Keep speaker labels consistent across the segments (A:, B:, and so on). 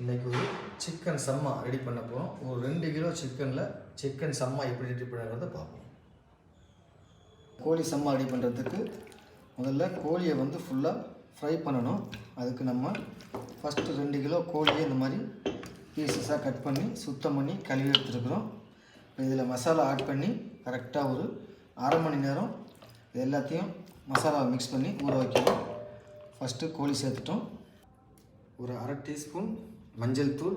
A: இன்றைக்கி ஒரு சிக்கன் சம்மா ரெடி பண்ண போகிறோம் ஒரு ரெண்டு கிலோ சிக்கனில் சிக்கன் சம்மா எப்படி ரெடி பண்ணுறத பார்ப்போம். கோழி சம்மா ரெடி பண்ணுறதுக்கு முதல்ல கோழியை வந்து ஃபுல்லாக ஃப்ரை பண்ணணும். அதுக்கு நம்ம ஃபஸ்ட்டு ரெண்டு கிலோ கோழியை இந்த மாதிரி பீசஸாக கட் பண்ணி சுத்தம் பண்ணி கழுவி எடுத்துருக்குறோம். இதில் மசாலா ஆட் பண்ணி கரெக்டாக ஒரு அரை மணி நேரம் இது எல்லாத்தையும் மசாலாவை மிக்ஸ் பண்ணி ஊற வைக்கணும் ஃபஸ்ட்டு கோழி சேர்த்துட்டோம். ஒரு அரை டீஸ்பூன் மஞ்சள் தூள்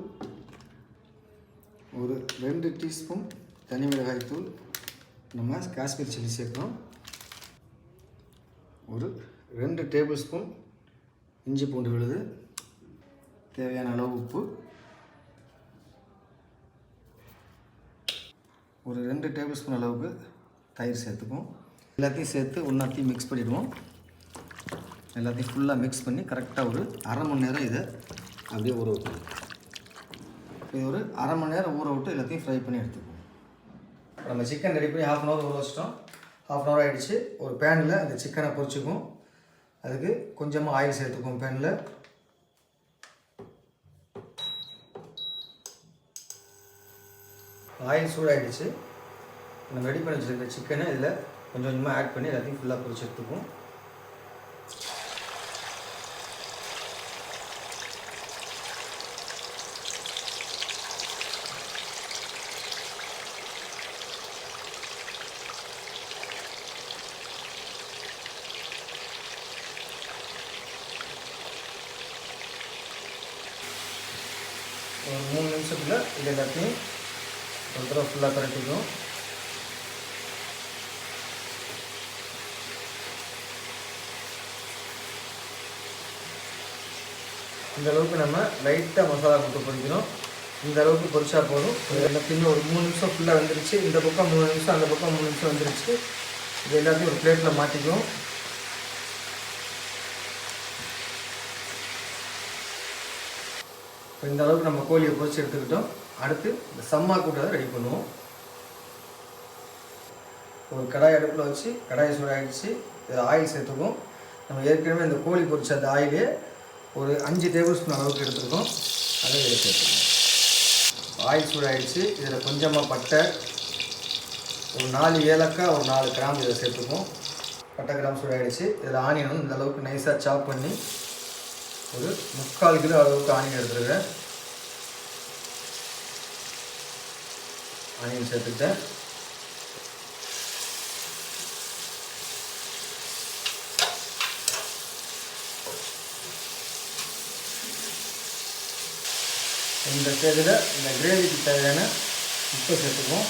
A: ஒரு ரெண்டு டீஸ்பூன் தனி மிளகாய் தூள் நம்ம காஷ்மீர் சில்லி சேர்க்குறோம் ஒரு ரெண்டு டேபிள் ஸ்பூன் இஞ்சி பூண்டு விழுது தேவையான அளவு உப்பு. ஒரு ரெண்டு டேபிள் ஸ்பூன் அளவுக்கு தயிர் சேர்த்துக்குவோம். எல்லாத்தையும் சேர்த்து ஒன்றாத்தையும் மிக்ஸ் பண்ணிவிடுவோம் எல்லாத்தையும் ஃபுல்லாக மிக்ஸ் பண்ணி கரெக்டாக ஒரு அரை மணி நேரம் இதை அப்படியே ஊற வைக்கணும் இது ஒரு அரை மணி நேரம் ஊற விட்டு எல்லாத்தையும் ஃப்ரை பண்ணி எடுத்துக்குவோம் நம்ம சிக்கன் ரெடி பண்ணி ஹாஃப் அன் ஹவர் ஊற வச்சிட்டோம். ஹாஃப் அன் ஹவர் ஆகிடுச்சு ஒரு பேனில் அந்த சிக்கனை பொரிச்சுக்கும் அதுக்கு கொஞ்சமாக ஆயில் சேர்த்துக்குவோம் பேனில் ஆயில் சூடாகிடுச்சு நம்ம ரெடி பண்ணி வச்சுருக்க சிக்கனை இதில் கொஞ்சம் கொஞ்சமாக ஆட் பண்ணி எல்லாத்தையும் ஃபுல்லாக பொரிச்சு எடுத்துக்குவோம். ஒரு மூணு நிமிஷத்தில் இது எல்லாத்தையும் ஒரு தடவை ஃபுல்லாக கரட்டிக்கும் இந்த அளவுக்கு நம்ம லைட்டாக மசாலா போட்டு பொறிக்கணும் இந்த அளவுக்கு பொரிச்சா போதும். எல்லாத்தையும் ஒரு மூணு நிமிஷம் ஃபுல்லாக வந்துருச்சு. இந்த பக்கம் மூணு நிமிஷம் அந்த பக்கம் மூணு நிமிஷம் வந்துருச்சு. இது எல்லாத்தையும் ஒரு பிளேட்டில் மாற்றிக்கும் இப்போ இந்த அளவுக்கு நம்ம கோழியை பொறிச்சு எடுத்துக்கிட்டோம். அடுத்து இந்த சம்மா கூட்டத்தை ரெடி பண்ணுவோம். ஒரு கடாய் அடுப்பில் வச்சு கடாயை சூடாகிடுச்சு இதில் ஆயில் சேர்த்துக்குவோம். நம்ம ஏற்கனவே இந்த கோழி பொறிச்ச அந்த ஆயிலே ஒரு அஞ்சு டேபிள் ஸ்பூன் அளவுக்கு எடுத்துருக்கோம். அதை இதில் சேர்த்துக்கணும் ஆயில் சூடாகிடுச்சு. இதில் கொஞ்சமாக பட்டை ஒரு நாலு ஏலக்காய் ஒரு நாலு கிராம் இதில் சேர்த்துக்குவோம். பட்டை கிராம் சூடாகிடுச்சு. இதில் ஆனியனும் இந்த அளவுக்கு நைஸாக சாப் பண்ணி ஒரு முக்கால் கிலோ அளவுக்கு ஆனியன் எடுத்துருக்கேன் ஆனியன் சேர்த்துக்கிட்டேன். இந்த ஸ்டேஜில் இந்த கிரேவிக்கு தேவையான உப்பு சேர்த்துக்குவோம்.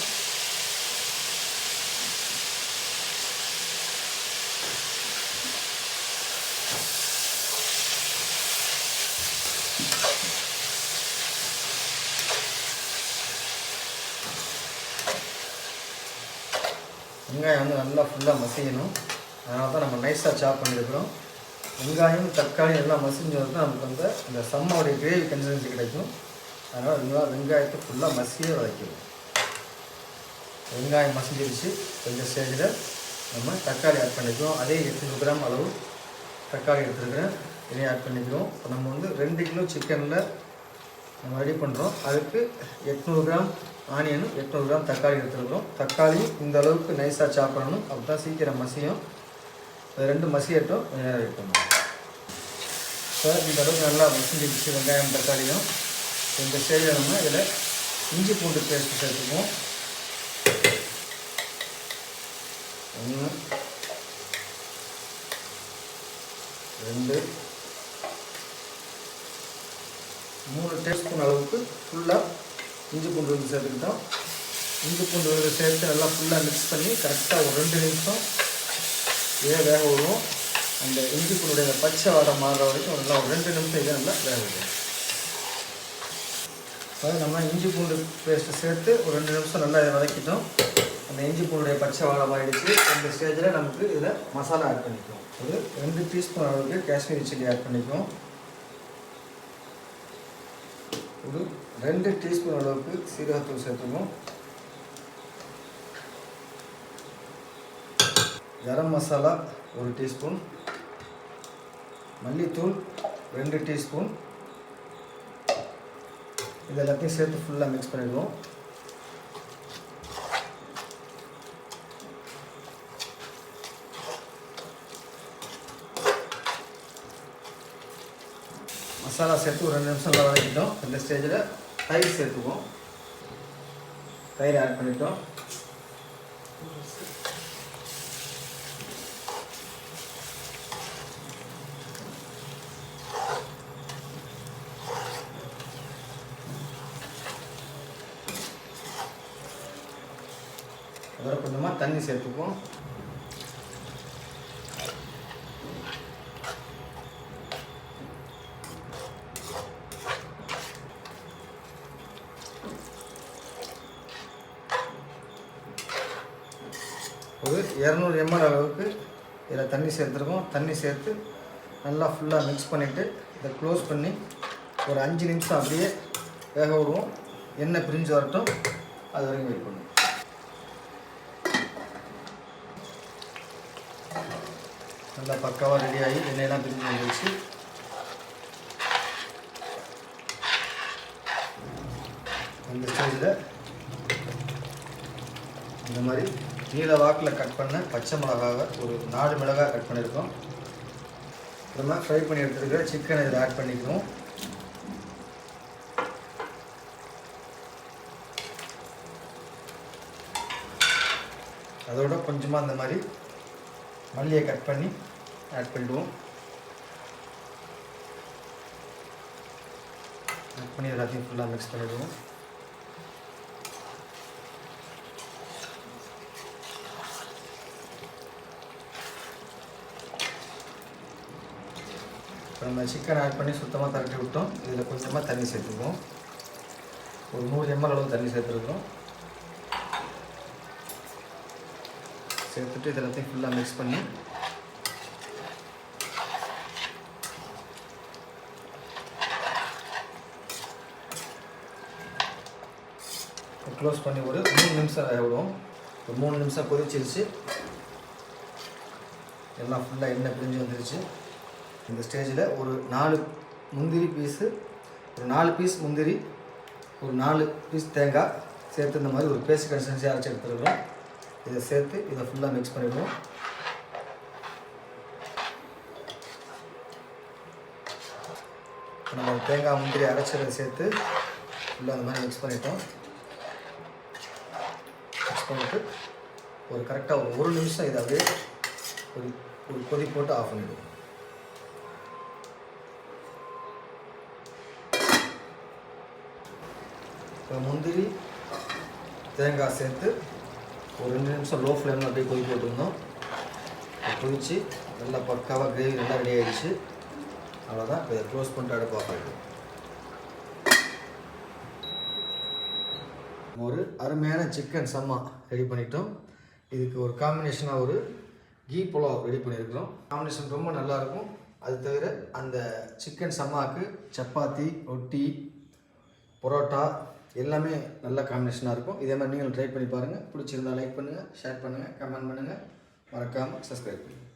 A: வெங்காயம் வந்து நல்லா ஃபுல்லாக மசியணும். அதனால தான் நம்ம நைஸாக சாப் பண்ணியிருக்கிறோம். வெங்காயம் தக்காளி எல்லாம் மசிஞ்சு வந்து நமக்கு வந்து அந்த சம்மாவுடைய கிரேவி கன்சிஸ்டன்சி கிடைக்கும். அதனால் நல்லா வெங்காயத்தை ஃபுல்லாக மசிய வதக்கணும் வெங்காயம் மசிஞ்சிருச்சு. கொஞ்சம் ஸ்டேஜில் நம்ம தக்காளி ஆட் பண்ணிக்குவோம். அதே எட்நூறு கிராம் அளவு தக்காளி எடுத்துருக்கிறேன். இதையும் ஆட் பண்ணிக்குவோம். இப்போ நம்ம வந்து ரெண்டு கிலோ சிக்கனில் நம்ம ரெடி பண்ணுறோம் அதுக்கு எட்நூறு கிராம் ஆனியனும் எட்நூறு கிராம் தக்காளி எடுத்துருக்குறோம். தக்காளி இந்த அளவுக்கு நைஸாக சாப் பண்ணணும். அப்போ தான் சீக்கிரம் மசியும். அது ரெண்டு மசியட்டும் நேரம் வெயிட் பண்ணுவோம் இப்போ இந்த அளவுக்கு நல்லா மசிஞ்சிடுச்சு வெங்காயம் தக்காளியும். இந்த ஸ்டேஜில் நம்ம இதில் இஞ்சி பூண்டு பேஸ்ட் சேர்த்துக்குவோம். ஒன்று ரெண்டு மூணு டீஸ்பூன் அளவுக்கு ஃபுல்லாக இஞ்சி பூண்டு விழுது சேர்த்துக்கிட்டோம். இஞ்சி பூண்டு விழுது சேர்த்து நல்லா ஃபுல்லாக மிக்ஸ் பண்ணி கரெக்டாக ஒரு ரெண்டு நிமிஷம் இதே வேக விடுவோம். அந்த இஞ்சி பூண்டுடைய பச்சை வாடை மாறுற வரைக்கும் நல்லா ஒரு ரெண்டு நிமிஷம் இதை நல்லா வேக விடுவோம். அதாவது நம்ம இஞ்சி பூண்டு பேஸ்ட்டு சேர்த்து ஒரு ரெண்டு நிமிஷம் நல்லா இதை வதக்கிட்டோம். அந்த இஞ்சி பூண்டுடைய பச்சை வாடை மாறிடுச்சு. இந்த ஸ்டேஜில் நமக்கு இதில் மசாலா ஆட் பண்ணிக்குவோம் ஒரு ரெண்டு டீஸ்பூன் அளவுக்கு காஷ்மீரி சில்லி ஆட் பண்ணிக்குவோம் ஒரு ரெண்டு டீஸ்பூன் அளவுக்கு சீரகத்தூள் சேர்த்துக்கணும். கரம் மசாலா ஒரு டீஸ்பூன். மல்லித்தூள் ரெண்டு டீஸ்பூன். இது எல்லாத்தையும் சேர்த்து ஃபுல்லாக மிக்ஸ் பண்ணிடுவோம். மசாலா சேர்த்து ஒரு ரெண்டு நிமிஷம் நல்லா வதக்கிட்டோம். இந்த ஸ்டேஜில் தயிர் சேர்த்துக்குவோம். தயிர் ஆட் பண்ணிட்டோம். அதோட கொஞ்சமாக தண்ணி சேர்த்துக்குவோம் ஒரு இரநூறு எம்எல் அளவுக்கு இதில் தண்ணி சேர்த்துருக்கோம். தண்ணி சேர்த்து நல்லா ஃபுல்லாக மிக்ஸ் பண்ணிவிட்டு இதை க்ளோஸ் பண்ணி ஒரு அஞ்சு நிமிஷம் அப்படியே வேக விடுவோம். எண்ணெய் பிரிஞ்சு வரட்டும். அது வரைக்கும் வெயிட் பண்ணுவோம். நல்லா பக்காவாக ரெடி ஆகி எண்ணெயெல்லாம் பிரிஞ்சு வந்துருச்சு. அந்த ஸ்டேஜில் இந்த மாதிரி நீல வாக்கில் கட் பண்ண பச்சை மிளகாவை ஒரு நாலு மிளகாய் கட் பண்ணியிருக்கோம் அப்புறமா ஃப்ரை பண்ணி எடுத்துருக்கிற சிக்கனை இதில் ஆட் பண்ணிக்கிறோம் அதோட கொஞ்சமாக அந்த மாதிரி மல்லியை கட் பண்ணி ஆட் பண்ணிடுவோம். ஆட் பண்ணி எல்லாத்தையும் ஃபுல்லாக மிக்ஸ் பண்ணிடுவோம். இப்போ நம்ம சிக்கன் ஆட் பண்ணி சுத்தமாக தரட்டி விட்டோம். இதில் கொஞ்சமாக தண்ணி சேர்த்துக்குவோம். ஒரு நூறு எம்எல் அளவு தண்ணி சேர்த்துருக்கோம். சேர்த்துட்டு இது எல்லாத்தையும் ஃபுல்லாக மிக்ஸ் பண்ணி க்ளோஸ் பண்ணி ஒரு மூணு நிமிஷம் வேக விடுவோம். ஒரு மூணு நிமிஷம் கொதிச்சிருச்சு. எல்லாம் ஃபுல்லாக எண்ணெய் பிரிஞ்சு வந்துருச்சு. இந்த ஸ்டேஜில் ஒரு நாலு முந்திரி பீஸு ஒரு நாலு பீஸ் முந்திரி ஒரு நாலு பீஸ் தேங்காய் சேர்த்து இந்த மாதிரி ஒரு பேஸ்ட் கன்சிஸ்டன்சி அரைச்சி எடுத்துருக்கோம் இதை சேர்த்து இதை ஃபுல்லாக மிக்ஸ் பண்ணிடுவோம். நம்ம தேங்காய் முந்திரி அரைச்சதை சேர்த்து ஃபுல்லாக அந்த மாதிரி மிக்ஸ் பண்ணிட்டோம். மிக்ஸ் பண்ணிவிட்டு ஒரு கரெக்டாக ஒரு ஒரு நிமிஷம் இதை அப்படியே ஒரு ஒரு கொதி போட்டு ஆஃப் பண்ணிவிடுவோம் இப்போ முந்திரி தேங்காய் சேர்த்து ஒரு ரெண்டு நிமிஷம் லோ ஃப்ளேமில் அப்படியே கொதி போட்டுருந்தோம் குளிச்சு நல்லா பக்காவாக கிரேவி நல்லா ரெடி ஆகிடுச்சு அவ்வளோதான் இப்போ இதை க்ளோஸ் பண்ணிட்டு அடுப்பு ஆஃப் ஒரு அருமையான சிக்கன் சம்மா ரெடி பண்ணிட்டோம். இதுக்கு ஒரு காம்பினேஷனாக ஒரு கீ புலாவ் ரெடி பண்ணியிருக்கிறோம். காம்பினேஷன் ரொம்ப நல்லாயிருக்கும் அது தவிர அந்த சிக்கன் சம்மாவுக்கு சப்பாத்தி ரொட்டி பரோட்டா எல்லாமே நல்ல காம்பினேஷனாக இருக்கும். இதே மாதிரி நீங்களும் ட்ரை பண்ணி பாருங்கள் பிடிச்சிருந்தா லைக் பண்ணுங்கள் ஷேர் பண்ணுங்கள் கமெண்ட் பண்ணுங்கள் மறக்காமல் சப்ஸ்கிரைப் பண்ணுங்கள்